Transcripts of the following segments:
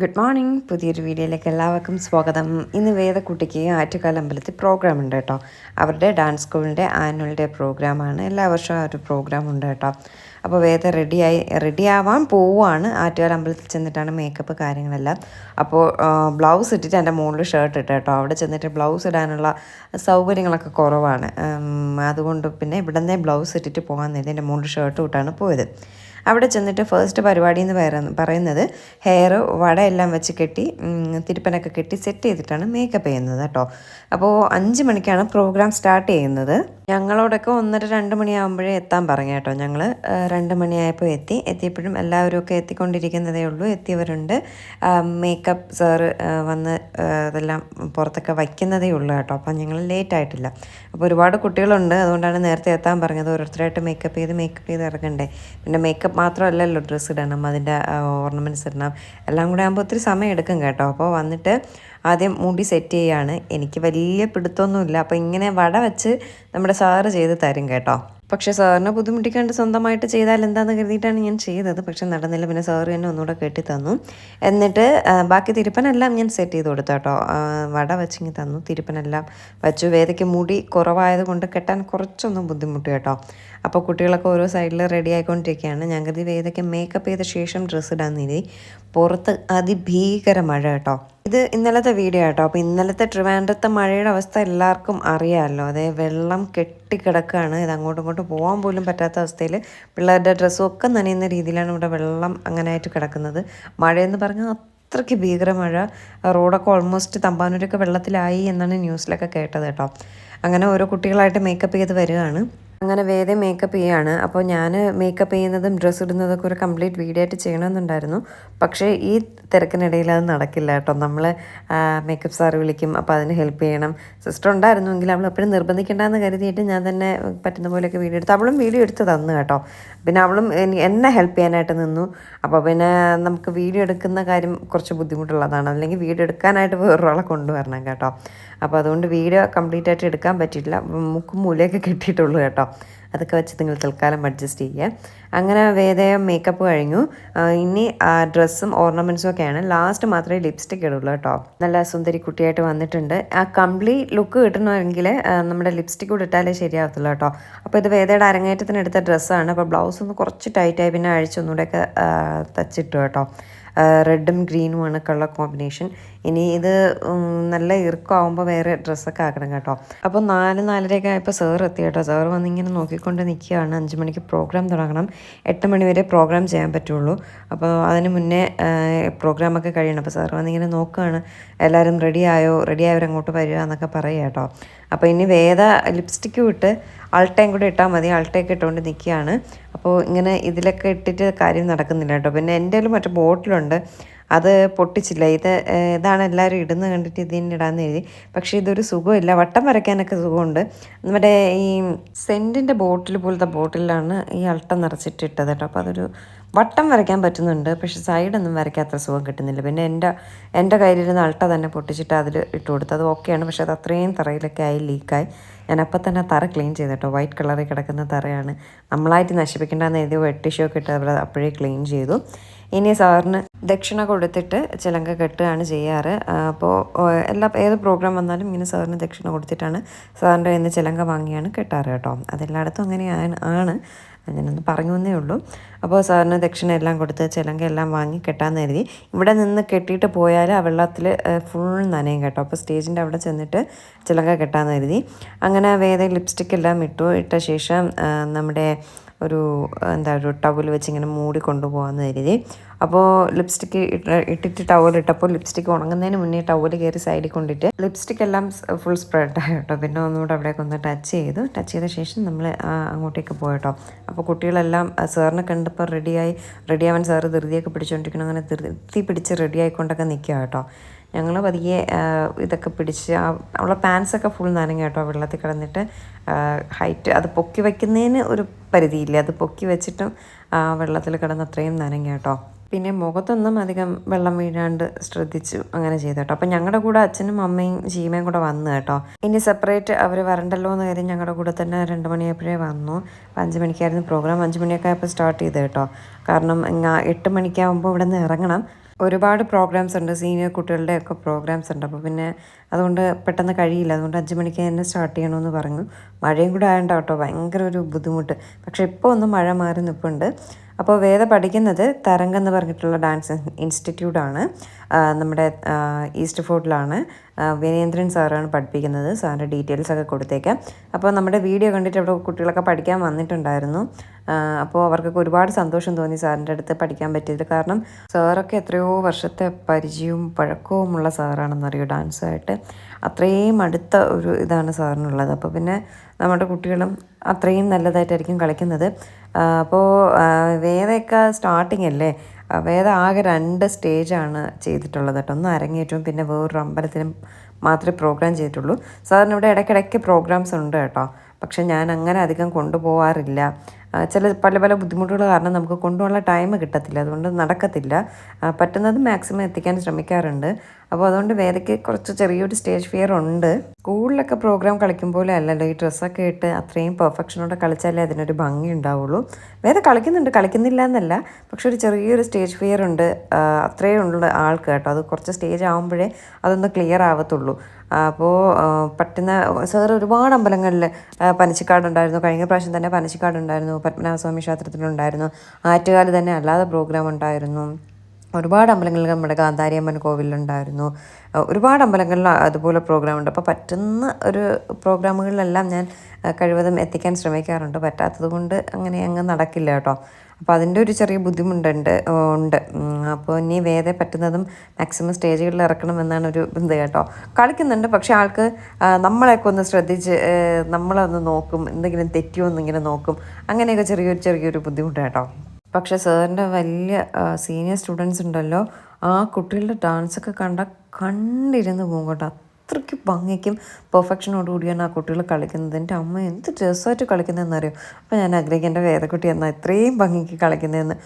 Good morning പുതിയൊരു വീഡിയോയിലേക്ക് എല്ലാവർക്കും സ്വാഗതം. ഇന്ന് വേദക്കുട്ടിക്ക് ആറ്റുകാൽ അമ്പലത്തിൽ പ്രോഗ്രാം ഉണ്ട് കേട്ടോ. അവരുടെ ഡാൻസ് സ്കൂളിന്റെ ആനുവൽ ഡേ പ്രോഗ്രാമാണ് എല്ലാ വർഷവും ആ ഒരു പ്രോഗ്രാം ഉണ്ട് കേട്ടോ. അപ്പോൾ വേദ റെഡിയായി റെഡിയാവാൻ പോവുകയാണ് ആറ്റുകാൽ അമ്പലത്തിൽ ചെന്നിട്ടാണ് മേക്കപ്പ് കാര്യങ്ങളെല്ലാം. അപ്പോൾ ബ്ലൗസ് ഇട്ടിട്ട് എന്റെ മുകളിൽ ഷർട്ട് ഇട്ട് കേട്ടോ. അവിടെ ചെന്നിട്ട് ബ്ലൗസ് ഇടാനുള്ള സൗകര്യങ്ങളൊക്കെ കുറവാണ്. അതുകൊണ്ട് പിന്നെ ഇവിടെ ബ്ലൗസ് ഇട്ടിട്ട് പോകാൻ നേരത്തെ എന്റെ മുകളിൽ ഷർട്ട് ഇട്ടാണ് പോയത്. അവിടെ ചെന്നിട്ട് ഫസ്റ്റ് പരിപാടി എന്ന് പറയുന്ന- പറയുന്നത് ഹെയർ വടയെല്ലാം വെച്ച് കെട്ടി തിരുപ്പനൊക്കെ കെട്ടി സെറ്റ് ചെയ്തിട്ടാണ് മേക്കപ്പ് ചെയ്യുന്നത് കേട്ടോ. അപ്പോൾ അഞ്ച് മണിക്കാണ് പ്രോഗ്രാം സ്റ്റാർട്ട് ചെയ്യുന്നത്. ഞങ്ങളോടൊക്കെ ഒന്നര രണ്ട് മണിയാകുമ്പോഴേ എത്താൻ പറഞ്ഞു കേട്ടോ. ഞങ്ങൾ രണ്ട് മണിയായപ്പോൾ എത്തി. എത്തിയപ്പോഴും എല്ലാവരും ഒക്കെ എത്തിക്കൊണ്ടിരിക്കുന്നതേ ഉള്ളൂ. എത്തിയവരുണ്ട്. മേക്കപ്പ് സാറ് വന്ന് അതെല്ലാം പുറത്തൊക്കെ വയ്ക്കുന്നതേ ഉള്ളൂ കേട്ടോ. അപ്പം ഞങ്ങൾ ലേറ്റ് ആയിട്ടില്ല. അപ്പോൾ ഒരുപാട് കുട്ടികളുണ്ട്. അതുകൊണ്ടാണ് നേരത്തെ എത്താൻ പറഞ്ഞത്. ഓരോരുത്തരായിട്ട് മേക്കപ്പ് ചെയ്ത് മേക്കപ്പ് ചെയ്ത് ഇറങ്ങണ്ടേ. പിന്നെ മേക്കപ്പ് മാത്രമല്ലല്ലോ ഡ്രസ്സ് ഇടണം അതിന്റെ ഓർണമെന്റ്സ് ഇടണം. എല്ലാം കൂടെ ആകുമ്പോൾ ഒത്തിരി സമയം എടുക്കും കേട്ടോ. അപ്പോൾ വന്നിട്ട് ആദ്യം മുടി സെറ്റ് ചെയ്യാണ്. എനിക്ക് വലിയ പിടുത്തമൊന്നുമില്ല. അപ്പോൾ ഇങ്ങനെ വട വെച്ച് നമ്മുടെ സാറ് ചെയ്ത് തരും കേട്ടോ. പക്ഷെ സാറിനെ ബുദ്ധിമുട്ടിക്കാണ്ട് സ്വന്തമായിട്ട് ചെയ്താൽ എന്താന്ന് കരുതിയിട്ടാണ് ഞാൻ ചെയ്തത്. പക്ഷെ നടന്നില്ല. പിന്നെ സാറ് തന്നെ ഒന്നുകൂടെ കെട്ടി തന്നു. എന്നിട്ട് ബാക്കി തിരുപ്പനെല്ലാം ഞാൻ സെറ്റ് ചെയ്ത് കൊടുത്തു കേട്ടോ. വട വെച്ചിങ്ങി തന്നു. തിരുപ്പനെല്ലാം വെച്ചു. വേദയ്ക്ക് മുടി കുറവായത് കൊണ്ട് കെട്ടാൻ കുറച്ചൊന്നും ബുദ്ധിമുട്ട് കേട്ടോ. അപ്പോൾ കുട്ടികളൊക്കെ ഓരോ സൈഡിൽ റെഡി ആയിക്കൊണ്ടിരിക്കുകയാണ്. ഞാൻ കരുതി വേദയ്ക്ക് മേക്കപ്പ് ചെയ്ത ശേഷം ഡ്രസ്സ് ഇടാൻ നീതി പുറത്ത് അതിഭീകര മഴ കേട്ടോ. ഇത് ഇന്നലത്തെ വീഡിയോ കേട്ടോ അപ്പോൾ ഇന്നലത്തെ ട്രിവാൻഡ്രത്തെ മഴയുടെ അവസ്ഥ എല്ലാവർക്കും അറിയാമല്ലോ. അതേ വെള്ളം കെട്ടിക്കിടക്കുകയാണ് ഇത് അങ്ങോട്ടും ഇങ്ങോട്ടും പോകാൻ പോലും പറ്റാത്ത അവസ്ഥയിൽ പിള്ളേരുടെ ഡ്രസ്സും ഒക്കെ നനയുന്ന രീതിയിലാണ് ഇവിടെ വെള്ളം അങ്ങനെയായിട്ട് കിടക്കുന്നത്. മഴയെന്ന് പറഞ്ഞാൽ അത്രയ്ക്ക് ഭീകര മഴ റോഡൊക്കെ ഓൾമോസ്റ്റ് തമ്പാനൂരൊക്കെ വെള്ളത്തിലായി എന്നാണ് ന്യൂസിലൊക്കെ കേട്ടത് കേട്ടോ. അങ്ങനെ ഓരോ കുട്ടികളായിട്ട് മേക്കപ്പ് ചെയ്ത് വരികയാണ്. അങ്ങനെ വേദ മേക്കപ്പ് ചെയ്യാണ്. അപ്പോൾ ഞാൻ മേക്കപ്പ് ചെയ്യുന്നതും ഡ്രസ്സ് ഇടുന്നതൊക്കെ ഒരു കംപ്ലീറ്റ് വീഡിയോ ആയിട്ട് ചെയ്യണമെന്നുണ്ടായിരുന്നു. പക്ഷേ ഈ തിരക്കിനിടയിൽ അത് നടക്കില്ല കേട്ടോ. നമ്മൾ മേക്കപ്പ് സാറ് വിളിക്കും അപ്പോൾ അതിന് ഹെൽപ്പ് ചെയ്യണം. സിസ്റ്റർ ഉണ്ടായിരുന്നുവെങ്കിൽ അവൾ എപ്പോഴും നിർബന്ധിക്കേണ്ടെന്ന് കരുതിയിട്ട് ഞാൻ തന്നെ പറ്റുന്ന പോലെയൊക്കെ വീഡിയോ എടുത്തു അവളും വീഡിയോ എടുത്ത് തന്നു കേട്ടോ. പിന്നെ അവളും എനി- എന്നെ ഹെൽപ്പ് ചെയ്യാനായിട്ട് നിന്നു. അപ്പോൾ പിന്നെ നമുക്ക് വീഡിയോ എടുക്കുന്ന കാര്യം കുറച്ച് ബുദ്ധിമുട്ടുള്ളതാണ്. അല്ലെങ്കിൽ വീഡിയോ എടുക്കാനായിട്ട് വേറൊരാളെ കൊണ്ടുവരണം കേട്ടോ. അപ്പോൾ അതുകൊണ്ട് വീഡിയോ കംപ്ലീറ്റ് ആയിട്ട് എടുക്കാൻ പറ്റിയിട്ടില്ല. മുക്കും മൂലയൊക്കെ കിട്ടിയിട്ടുള്ളൂ കേട്ടോ. അതൊക്കെ വെച്ച് നിങ്ങൾ തൽക്കാലം അഡ്ജസ്റ്റ് ചെയ്യുക. അങ്ങനെ വേദയം മേക്കപ്പ് കഴിഞ്ഞു. ഇനി ഡ്രസ്സും ഓർണമെന്റ്സും ഒക്കെയാണ്. ലാസ്റ്റ് മാത്രമേ ലിപ്സ്റ്റിക് ഇടുള്ളൂ കേട്ടോ. നല്ല സുന്ദരി കുട്ടിയായിട്ട് വന്നിട്ടുണ്ട്. ആ കംപ്ലീറ്റ് ലുക്ക് കിട്ടണമെങ്കിൽ നമ്മുടെ ലിപ്സ്റ്റിക് കൂടെ ഇട്ടാലേ ശരിയാവത്തുള്ളൂ കേട്ടോ. അപ്പോൾ ഇത് വേദയുടെ അരങ്ങേറ്റത്തിന് എടുത്ത ഡ്രസ്സാണ് അപ്പോൾ ബ്ലൗസ് ഒന്ന് കുറച്ച് ടൈറ്റായി പിന്നെ അഴിച്ചൊന്നുകൂടെയൊക്കെ തച്ചിട്ടു കേട്ടോ. റെഡും ഗ്രീനുമാണ് കളർ കോമ്പിനേഷൻ ഇനി ഇത് നല്ല ഇറുക്കമാകുമ്പോൾ വേറെ ഡ്രസ്സൊക്കെ ആക്കണം കേട്ടോ. അപ്പോൾ നാല് നാലരയൊക്കെ ആയപ്പോൾ സാർ എത്തി കേട്ടോ. സാർ വന്നിങ്ങനെ നോക്കിക്കൊണ്ട് നിൽക്കുകയാണ് അഞ്ച് മണിക്ക് പ്രോഗ്രാം തുടങ്ങണം. എട്ട് മണി വരെ പ്രോഗ്രാം ചെയ്യാൻ പറ്റുള്ളൂ. അപ്പോൾ അതിന് മുന്നേ പ്രോഗ്രാമൊക്കെ കഴിയണം. അപ്പോൾ സാർ വന്നിങ്ങനെ നോക്കുകയാണ് എല്ലാവരും റെഡി ആയോ? റെഡി ആയവർ അങ്ങോട്ട് വരിക എന്നൊക്കെ പറയുക കേട്ടോ. അപ്പോൾ ഇനി വേദ ലിപ്സ്റ്റിക്കും വിട്ട് അൾട്ടയും കൂടെ ഇട്ടാൽ മതി. അൾട്ടയൊക്കെ ഇട്ടുകൊണ്ട് നിൽക്കുകയാണ് അപ്പോൾ ഇങ്ങനെ ഇതിലൊക്കെ ഇട്ടിട്ട് കാര്യം നടക്കുന്നില്ല കേട്ടോ. പിന്നെ എന്റെ കയ്യിൽ മറ്റേ ബോട്ടിലുണ്ട് അത് പൊട്ടിച്ചില്ല. ഇത് ഇതാണ് എല്ലാവരും ഇടുന്നത് കണ്ടിട്ട് ഇതിന് ഇടാന്ന് എഴുതി പക്ഷേ ഇതൊരു സുഖമില്ല. വട്ടം വരയ്ക്കാനൊക്കെ സുഖമുണ്ട്. നമ്മുടെ ഈ സെന്റിന്റെ ബോട്ടിൽ പോലത്തെ ബോട്ടിലാണ് ഈ അൾട്ടം നിറച്ചിട്ട് ഇട്ടത് കേട്ടോ. അപ്പോൾ അതൊരു വട്ടം വരയ്ക്കാൻ പറ്റുന്നുണ്ട് പക്ഷെ സൈഡൊന്നും വരയ്ക്കാൻ അത്ര സുഖം കിട്ടുന്നില്ല. പിന്നെ എന്റെ എന്റെ കയ്യിലിരുന്ന അൾട്ട തന്നെ പൊട്ടിച്ചിട്ട് അതിൽ ഇട്ട് കൊടുത്തു അത് ഓക്കെയാണ് പക്ഷെ അത് അത്രയും തറയിലൊക്കെ ആയി ലീക്കായി ഞാൻ അപ്പം തന്നെ തറ ക്ലീൻ ചെയ്തു കേട്ടോ. വൈറ്റ് കളറിൽ കിടക്കുന്ന തറയാണ്. നമ്മളായിട്ട് നശിപ്പിക്കേണ്ടെന്ന് എഴുതി വെട്ട് ടിഷ്യൂ ഒക്കെ ഇട്ട് അവിടെ അപ്പോഴേ ക്ലീൻ ചെയ്തു. ഇനി സാറിന് ദക്ഷിണ കൊടുത്തിട്ട് ചിലങ്ക കെട്ടുകയാണ് ചെയ്യാറ്. അപ്പോൾ എല്ലാ ഏത് പ്രോഗ്രാം വന്നാലും ഇങ്ങനെ സാറിന് ദക്ഷിണ കൊടുത്തിട്ടാണ് സാറിന്റെ നിന്ന് ചിലങ്ക വാങ്ങിയാണ് കെട്ടാറ് കേട്ടോ. അതെല്ലായിടത്തും അങ്ങനെയാണ് ആണ്. ഞാനൊന്ന് പറഞ്ഞു എന്നേ ഉള്ളൂ. അപ്പോൾ സാറിന് ദക്ഷിണ എല്ലാം കൊടുത്ത് ചിലങ്ക എല്ലാം വാങ്ങി കെട്ടാന്ന് കരുതി. ഇവിടെ നിന്ന് കെട്ടിയിട്ട് പോയാൽ ആ വെള്ളത്തിൽ ഫുൾ നനയും കേട്ടോ. അപ്പോൾ സ്റ്റേജിന്റെ അവിടെ ചെന്നിട്ട് ചിലങ്ക കെട്ടാന്ന് കരുതി. അങ്ങനെ വേറെ ലിപ്സ്റ്റിക് എല്ലാം ഇട്ടു. ഇട്ട ശേഷം നമ്മുടെ ഒരു എന്താ ഒരു ടവൽ വെച്ച് ഇങ്ങനെ മൂടി കൊണ്ടുപോകാമെന്ന് കരുതി. അപ്പോൾ ലിപ്സ്റ്റിക്ക് ഇട്ടിട്ട് ടവൽ ഇട്ടപ്പോൾ ലിപ്സ്റ്റിക്ക് ഉണങ്ങുന്നതിന് മുന്നേ ടവൽ കയറി സൈഡിൽ കൊണ്ടിട്ട് ലിപ്സ്റ്റിക് എല്ലാം ഫുൾ സ്പ്രെഡ് ആയി കേട്ടോ. പിന്നെ ഒന്നുകൂടെ അവിടേക്ക് ഒന്ന് ടച്ച് ചെയ്തു. ടച്ച് ചെയ്ത ശേഷം നമ്മൾ അങ്ങോട്ടേക്ക് പോയിട്ടോ. അപ്പോൾ കുട്ടികളെല്ലാം സാറിനെ കണ്ടപ്പോൾ റെഡിയായി റെഡിയാവാൻ സാറ് ധൃതിയൊക്കെ പിടിച്ചുകൊണ്ടിരിക്കണം അങ്ങനെ ധൃതി പിടിച്ച് റെഡി ആയിക്കൊണ്ടൊക്കെ നിൽക്കുക കേട്ടോ. ഞങ്ങൾ പതിയെ ഇതൊക്കെ പിടിച്ച് ആ അവളെ പാൻസൊക്കെ ഫുൾ നനഞ്ഞു കേട്ടോ വെള്ളത്തിൽ കിടന്നിട്ട്. ഹൈറ്റ് അത് പൊക്കി വയ്ക്കുന്നതിന് ഒരു പരിധിയില്ല. അത് പൊക്കി വെച്ചിട്ടും ആ വെള്ളത്തിൽ കിടന്ന് അത്രയും നനഞ്ഞു കേട്ടോ. പിന്നെ മുഖത്തൊന്നും അധികം വെള്ളം വീഴാണ്ട് ശ്രദ്ധിച്ചു അങ്ങനെ ചെയ്തു കേട്ടോ. അപ്പം ഞങ്ങളുടെ കൂടെ അച്ഛനും അമ്മയും ജീമയും കൂടെ വന്നു കേട്ടോ. ഇനി സെപ്പറേറ്റ് അവർ വരണ്ടല്ലോ എന്ന് കരുതി ഞങ്ങളുടെ കൂടെ തന്നെ രണ്ട് മണിയായപ്പോഴേ വന്നു. അപ്പം അഞ്ച് മണിക്കായിരുന്നു പ്രോഗ്രാം അഞ്ച് മണിയൊക്കെ ആയപ്പോൾ സ്റ്റാർട്ട് ചെയ്ത് കേട്ടോ. കാരണം എട്ട് മണിക്കാകുമ്പോൾ ഇവിടെ നിന്ന് ഇറങ്ങണം. ഒരുപാട് പ്രോഗ്രാംസ് ഉണ്ട്. സീനിയർ കുട്ടികളുടെ ഒക്കെ പ്രോഗ്രാംസ് ഉണ്ട്. അപ്പോൾ പിന്നെ അതുകൊണ്ട് പെട്ടെന്ന് കഴിയില്ല. അതുകൊണ്ട് അഞ്ച് മണിക്ക് തന്നെ സ്റ്റാർട്ട് ചെയ്യണമെന്ന് പറഞ്ഞു. മഴയും കൂടെ ആയതുകൊണ്ട് കേട്ടോ ഭയങ്കര ഒരു ബുദ്ധിമുട്ട്. പക്ഷേ ഇപ്പോൾ ഒന്ന് മഴ മാറി നിൽപ്പുണ്ട് അപ്പോൾ വേദ പഠിക്കുന്നത് തരംഗം എന്ന് പറഞ്ഞിട്ടുള്ള ഡാൻസ് ഇൻസ്റ്റിറ്റ്യൂട്ട് ആണ് നമ്മുടെ ഈസ്റ്റ് ഫോർട്ടിലാണ്. വിനേന്ദ്രൻ സാറാണ് പഠിപ്പിക്കുന്നത്. സാറിന്റെ ഡീറ്റെയിൽസ് ഒക്കെ കൊടുത്തേക്കാം. അപ്പോൾ നമ്മുടെ വീഡിയോ കണ്ടിട്ട് അവിടെ കുട്ടികളൊക്കെ പഠിക്കാൻ വന്നിട്ടുണ്ടായിരുന്നു. അപ്പോൾ അവർക്കൊക്കെ ഒരുപാട് സന്തോഷം തോന്നി സാറിന്റെ അടുത്ത് പഠിക്കാൻ പറ്റിയത്. കാരണം സാറൊക്കെ എത്രയോ വർഷത്തെ പരിചയവും പഴക്കവുമുള്ള സാറാണെന്നറിയോ ഡാൻസായിട്ട്. അത്രയും അടുത്ത ഒരു ഇതാണ് സാറിനുള്ളത്. അപ്പോൾ പിന്നെ നമ്മുടെ കുട്ടികളും അത്രയും നല്ലതായിട്ടായിരിക്കും കളിക്കുന്നത്. അപ്പോൾ വേദയൊക്കെ സ്റ്റാർട്ടിങ് അല്ലേ? വേദ ആകെ രണ്ട് സ്റ്റേജാണ് ചെയ്തിട്ടുള്ളത് കേട്ടോ. ഒന്ന് അരങ്ങേറ്റവും പിന്നെ വേറൊരു അമ്പലത്തിനും മാത്രമേ പ്രോഗ്രാം ചെയ്തിട്ടുള്ളൂ. സാറിന് ഇവിടെ ഇടയ്ക്കിടയ്ക്ക് പ്രോഗ്രാംസ് ഉണ്ട് കേട്ടോ. പക്ഷെ ഞാൻ അങ്ങനെ അധികം കൊണ്ടുപോകാറില്ല ചില പല പല ബുദ്ധിമുട്ടുകൾ കാരണം നമുക്ക് കൊണ്ടുപോകാനുള്ള ടൈം കിട്ടത്തില്ല. അതുകൊണ്ട് നടക്കത്തില്ല. പറ്റുന്നത് മാക്സിമം എത്തിക്കാൻ ശ്രമിക്കാറുണ്ട്. അപ്പോൾ അതുകൊണ്ട് വേദയ്ക്ക് കുറച്ച് ചെറിയൊരു സ്റ്റേജ് ഫിയർ ഉണ്ട്. സ്കൂളിലൊക്കെ പ്രോഗ്രാം കളിക്കും പോലെ അല്ലല്ലോ ഈ ഡ്രസ്സൊക്കെ ഇട്ട് അത്രയും പെർഫെക്ഷനോടെ കളിച്ചാലേ അതിനൊരു ഭംഗി ഉണ്ടാവുള്ളൂ. വേദ കളിക്കുന്നുണ്ട്. കളിക്കുന്നില്ല എന്നല്ല. പക്ഷെ ഒരു ചെറിയൊരു സ്റ്റേജ് ഫിയർ ഉണ്ട്. അത്രയേ ഉള്ള ആൾക്ക് കേട്ടോ. അത് കുറച്ച് സ്റ്റേജ് ആകുമ്പോഴേ അതൊന്ന് ക്ലിയർ ആവത്തുള്ളൂ. അപ്പോൾ പറ്റുന്ന സാർ ഒരുപാട് അമ്പലങ്ങളിൽ പനച്ചിക്കാടുണ്ടായിരുന്നു. കഴിഞ്ഞ പ്രാവശ്യം തന്നെ പനച്ചിക്കാട് ഉണ്ടായിരുന്നു പത്മനാഭസ്വാമി ക്ഷേത്രത്തിലുണ്ടായിരുന്നു. ആറ്റുകാൽ തന്നെ അല്ലാതെ പ്രോഗ്രാം ഉണ്ടായിരുന്നു. ഒരുപാട് അമ്പലങ്ങളിൽ നമ്മുടെ ഗാന്ധാരിയമ്മൻ കോവിലുണ്ടായിരുന്നു ഒരുപാട് അമ്പലങ്ങളിൽ അതുപോലെ പ്രോഗ്രാം ഉണ്ട്. അപ്പോൾ പറ്റുന്ന ഒരു പ്രോഗ്രാമുകളിലെല്ലാം ഞാൻ കഴിവതും എത്തിക്കാൻ ശ്രമിക്കാറുണ്ട്. പറ്റാത്തത് കൊണ്ട് അങ്ങനെ അങ്ങ് നടക്കില്ല കേട്ടോ. അപ്പോൾ അതിന്റെ ഒരു ചെറിയ ബുദ്ധിമുട്ടുണ്ട് ഉണ്ട് അപ്പോൾ ഇനി വേദ പറ്റുന്നതും മാക്സിമം സ്റ്റേജുകളിൽ ഇറക്കണം എന്നാണ് ഒരു ഇത് കേട്ടോ. കളിക്കുന്നുണ്ട് പക്ഷേ ആൾക്ക് നമ്മളെയൊക്കെ ഒന്ന് ശ്രദ്ധിച്ച് നമ്മളൊന്ന് നോക്കും എന്തെങ്കിലും തെറ്റിയോ എന്നിങ്ങനെ നോക്കും. അങ്ങനെയൊക്കെ ചെറിയൊരു ചെറിയൊരു ബുദ്ധിമുട്ട് കേട്ടോ. പക്ഷേ സാറിന്റെ വലിയ സീനിയർ സ്റ്റുഡൻസ് ഉണ്ടല്ലോ ആ കുട്ടികളുടെ ഡാൻസൊക്കെ കണ്ട കണ്ടിരുന്ന് പോകും അത്രയ്ക്ക് ഭംഗിക്കും പെർഫെക്ഷനോടുകൂടിയാണ് ആ കുട്ടികൾ കളിക്കുന്നത്. എന്റെ അമ്മ എന്ത് രസമായിട്ട് കളിക്കുന്നതെന്ന് അറിയോ അപ്പോൾ ഞാൻ ആഗ്രഹിക്കും എന്റെ വേദക്കുട്ടി എന്നാൽ ഇത്രയും ഭംഗിക്ക് കളിക്കുന്നതെന്ന്.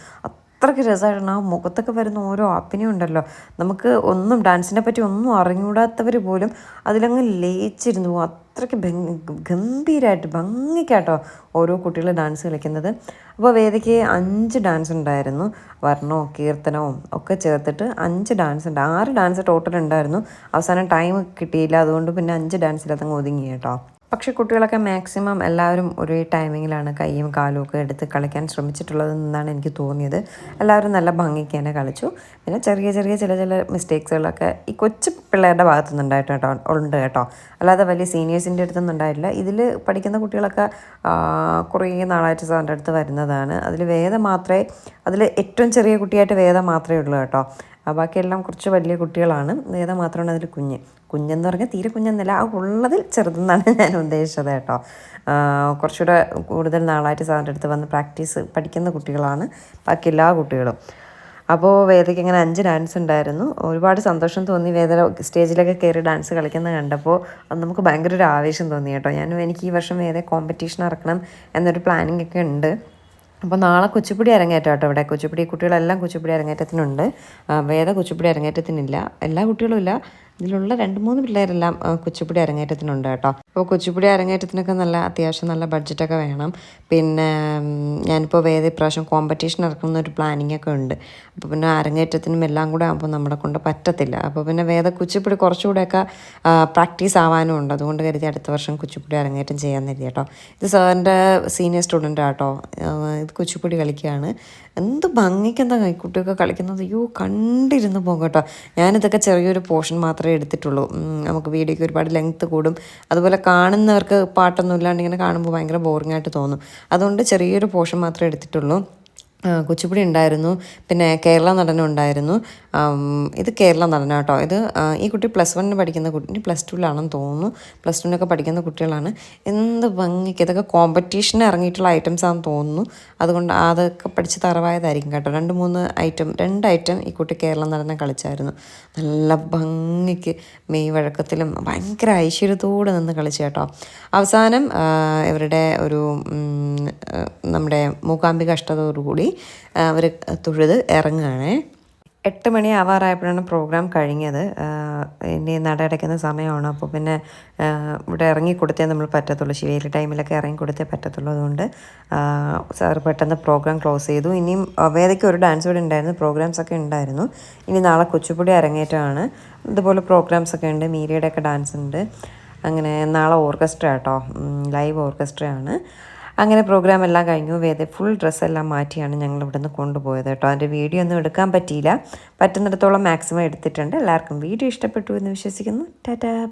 അത്രയ്ക്ക് രസമായിട്ടാണ് ആ മുഖത്തൊക്കെ വരുന്ന ഓരോ അഭിനയം ഉണ്ടല്ലോ. നമുക്ക് ഒന്നും ഡാൻസിനെ പറ്റി ഒന്നും അറിഞ്ഞൂടാത്തവർ പോലും അതിലങ്ങ് ലയിച്ചിരുന്നു. അത്രയ്ക്ക് ഗംഭീരമായിട്ട് ഭംഗിക്കാട്ടോ ഓരോ കുട്ടികൾ ഡാൻസ് കളിക്കുന്നത്. അപ്പോൾ വേദിക്ക് അഞ്ച് ഡാൻസ് ഉണ്ടായിരുന്നു. വർണവും കീർത്തനവും ഒക്കെ ചേർത്തിട്ട് അഞ്ച് ഡാൻസ് ഉണ്ട്. ആറ് ഡാൻസ് ടോട്ടൽ ഉണ്ടായിരുന്നു. അവസാനം ടൈം കിട്ടിയില്ല. അതുകൊണ്ട് പിന്നെ അഞ്ച് ഡാൻസിൽ അതങ്ങ് ഒതുങ്ങി കേട്ടോ. പക്ഷേ കുട്ടികളൊക്കെ മാക്സിമം എല്ലാവരും ഒരേ ടൈമിങ്ങിലാണ് കൈയും കാലും ഒക്കെ എടുത്ത് കളിക്കാൻ ശ്രമിച്ചിട്ടുള്ളത് എന്നാണ് എനിക്ക് തോന്നിയത്. എല്ലാവരും നല്ല ഭംഗിക്ക് തന്നെ കളിച്ചു. പിന്നെ ചെറിയ ചെറിയ ചില ചില മിസ്റ്റേക്സുകളൊക്കെ ഈ കൊച്ചു പിള്ളേരുടെ ഭാഗത്തു നിന്നുണ്ടായിട്ട് കേട്ടോ ഉണ്ട് കേട്ടോ. അല്ലാതെ വലിയ സീനിയേഴ്സിന്റെ അടുത്തൊന്നും ഉണ്ടായിട്ടില്ല ഇതിൽ പഠിക്കുന്ന കുട്ടികളൊക്കെ കുറേ നാളായിട്ട് സാറിന്റെ അടുത്ത് വരുന്നതാണ്. അതിൽ വേദം മാത്രമേ അതിൽ ഏറ്റവും ചെറിയ കുട്ടിയായിട്ട് വേദം മാത്രമേ ഉള്ളൂ കേട്ടോ. ബാക്കിയെല്ലാം കുറച്ച് വലിയ കുട്ടികളാണ്. വേദ മാത്രമാണ് അതിൽ കുഞ്ഞ്? കുഞ്ഞെന്ന് പറഞ്ഞാൽ തീരെ കുഞ്ഞെന്നല്ല ആ ഉള്ളതിൽ ചെറുതെന്നാണ് ഞാൻ ഉദ്ദേശിച്ചത് കേട്ടോ. കുറച്ചുകൂടെ കൂടുതൽ നാളായിട്ട് സാറിന്റെ അടുത്ത് വന്ന് പ്രാക്ടീസ് പഠിക്കുന്ന കുട്ടികളാണ് ബാക്കി എല്ലാ കുട്ടികളും. അപ്പോൾ വേദയ്ക്ക് ഇങ്ങനെ അഞ്ച് ഡാൻസ് ഉണ്ടായിരുന്നു. ഒരുപാട് സന്തോഷം തോന്നി വേദ സ്റ്റേജിലൊക്കെ കയറി ഡാൻസ് കളിക്കുന്ന കണ്ടപ്പോൾ അത് നമുക്ക് ഭയങ്കര ഒരു ആവേശം തോന്നി കേട്ടോ. ഞാനും എനിക്ക് ഈ വർഷം വേദ കോമ്പറ്റീഷൻ ഇറക്കണം എന്നൊരു പ്ലാനിങ് ഒക്കെ ഉണ്ട്. അപ്പോൾ നാളെ കുച്ചിപ്പുടി അരങ്ങേറ്റം കേട്ടോ ഇവിടെ. കുച്ചിപ്പുടി കുട്ടികളെല്ലാം കുച്ചിപ്പുടി അരങ്ങേറ്റത്തിനുണ്ട്. വേദ കുച്ചിപ്പുടി അരങ്ങേറ്റത്തിനില്ല. എല്ലാ കുട്ടികളും ഇല്ല. ഇതിലുള്ള രണ്ട് മൂന്ന് പിള്ളേരെല്ലാം കുച്ചിപ്പുടി അരങ്ങേറ്റത്തിനുണ്ട് കേട്ടോ. അപ്പോൾ കുച്ചിപ്പുടി അരങ്ങേറ്റത്തിനൊക്കെ നല്ല അത്യാവശ്യം നല്ല ബഡ്ജറ്റൊക്കെ വേണം. പിന്നെ ഞാനിപ്പോൾ വേദ ഇപ്രാവശ്യം കോമ്പറ്റീഷൻ ഇറക്കുന്ന ഒരു പ്ലാനിങ് ഒക്കെ ഉണ്ട്. അപ്പോൾ പിന്നെ അരങ്ങേറ്റത്തിനും എല്ലാം കൂടെ ആകുമ്പോൾ നമ്മളെ കൊണ്ട് പറ്റത്തില്ല. അപ്പോൾ പിന്നെ വേദ കുച്ചിപ്പുടി കുറച്ചുകൂടെയൊക്കെ പ്രാക്ടീസ് ആവാനും ഉണ്ട്. അതുകൊണ്ട് കരുതി അടുത്ത വർഷം കുച്ചിപ്പുടി അരങ്ങേറ്റം ചെയ്യാൻ കരുതി കേട്ടോ. ഇത് സാറിന്റെ സീനിയർ സ്റ്റുഡന്റ് ആട്ടോ. ഇത് കുച്ചിപ്പുടി കളിക്കുകയാണ്. എന്ത് ഭംഗിക്കെന്താ കൈക്കുട്ടിയൊക്കെ കളിക്കുന്നത്? അയ്യോ കണ്ടിരുന്ന് പോകും കേട്ടോ. ഞാനിതൊക്കെ ചെറിയൊരു പോർഷൻ മാത്രമേ എടുത്തിട്ടുള്ളൂ. നമുക്ക് വീഡിയോയ്ക്ക് ഒരുപാട് ലെങ്ത്ത് കൂടും. അതുപോലെ കാണുന്നവർക്ക് പാട്ടൊന്നും ഇല്ലാണ്ട് ഇങ്ങനെ കാണുമ്പോൾ ഭയങ്കര ബോറിംഗ് ആയിട്ട് തോന്നും. അതുകൊണ്ട് ചെറിയൊരു പോർഷൻ മാത്രമേ എടുത്തിട്ടുള്ളൂ. കുച്ചിപ്പുടി ഉണ്ടായിരുന്നു. പിന്നെ കേരള നടനം ഉണ്ടായിരുന്നു. ഇത് കേരള നടനം കേട്ടോ. ഇത് ഈ കുട്ടി പ്ലസ് വണ്ണിന് പഠിക്കുന്ന കുട്ടി പ്ലസ് ടുവിലാണെന്ന് തോന്നുന്നു. പ്ലസ് ടുവിനൊക്കെ പഠിക്കുന്ന കുട്ടികളാണ്. എന്ത് ഭംഗിക്ക്. ഇതൊക്കെ കോമ്പറ്റീഷന് ഇറങ്ങിയിട്ടുള്ള ഐറ്റംസ് ആണെന്ന് തോന്നുന്നു. അതുകൊണ്ട് അതൊക്കെ പഠിച്ച് തറവായതായിരിക്കും കേട്ടോ. രണ്ട് മൂന്ന് ഐറ്റം രണ്ട് ഐറ്റം ഈ കുട്ടി കേരള നടനം കളിച്ചായിരുന്നു. നല്ല ഭംഗിക്ക്. മെയ് വഴക്കത്തിലും ഭയങ്കര ഐശ്വര്യത്തോടെ നിന്ന് കളിച്ചു കേട്ടോ. അവസാനം ഇവരുടെ ഒരു നമ്മുടെ മൂകാംബിക അഷ്ടതോടുകൂടി അവർ തൊഴുത് ഇറങ്ങുകയാണേ. എട്ട് മണി ആവാറായപ്പോഴാണ് പ്രോഗ്രാം കഴിഞ്ഞത്. ഇനി നട അടയ്ക്കുന്ന സമയമാണ്. അപ്പോൾ പിന്നെ ഇവിടെ ഇറങ്ങി കൊടുത്തേ നമ്മൾ പറ്റത്തുള്ളൂ. ശിവേലി ടൈമിലൊക്കെ ഇറങ്ങി കൊടുത്തേ പറ്റത്തുള്ളൂ അതുകൊണ്ട് സാർ പെട്ടെന്ന് പ്രോഗ്രാം ക്ലോസ് ചെയ്തു. ഇനിയും വേദയ്ക്ക് ഒരു ഡാൻസ് കൂടെ ഉണ്ടായിരുന്നു. പ്രോഗ്രാംസ് ഒക്കെ ഉണ്ടായിരുന്നു. ഇനി നാളെ കൊച്ചുപുടി അരങ്ങേറ്റമാണ്. ഇതുപോലെ പ്രോഗ്രാംസ് ഒക്കെ ഉണ്ട്. മീരയുടെയൊക്കെ ഡാൻസ് ഉണ്ട്. അങ്ങനെ നാളെ ഓർക്കസ്ട്ര കേട്ടോ ലൈവ് ഓർക്കസ്ട്രയാണ്. അങ്ങനെ പ്രോഗ്രാം എല്ലാം കഴിഞ്ഞു. വേദ ഫുൾ ഡ്രസ്സെല്ലാം മാറ്റിയാണ് ഞങ്ങൾ ഇവിടുന്ന് കൊണ്ടുപോയത് കേട്ടോ. അതിന്റെ വീഡിയോ ഒന്നും എടുക്കാൻ പറ്റിയില്ല. പറ്റുന്നിടത്തോളം മാക്സിമം എടുത്തിട്ടുണ്ട്. എല്ലാവർക്കും വീഡിയോ ഇഷ്ടപ്പെട്ടു എന്ന് വിശ്വസിക്കുന്നു. ടാറ്റാ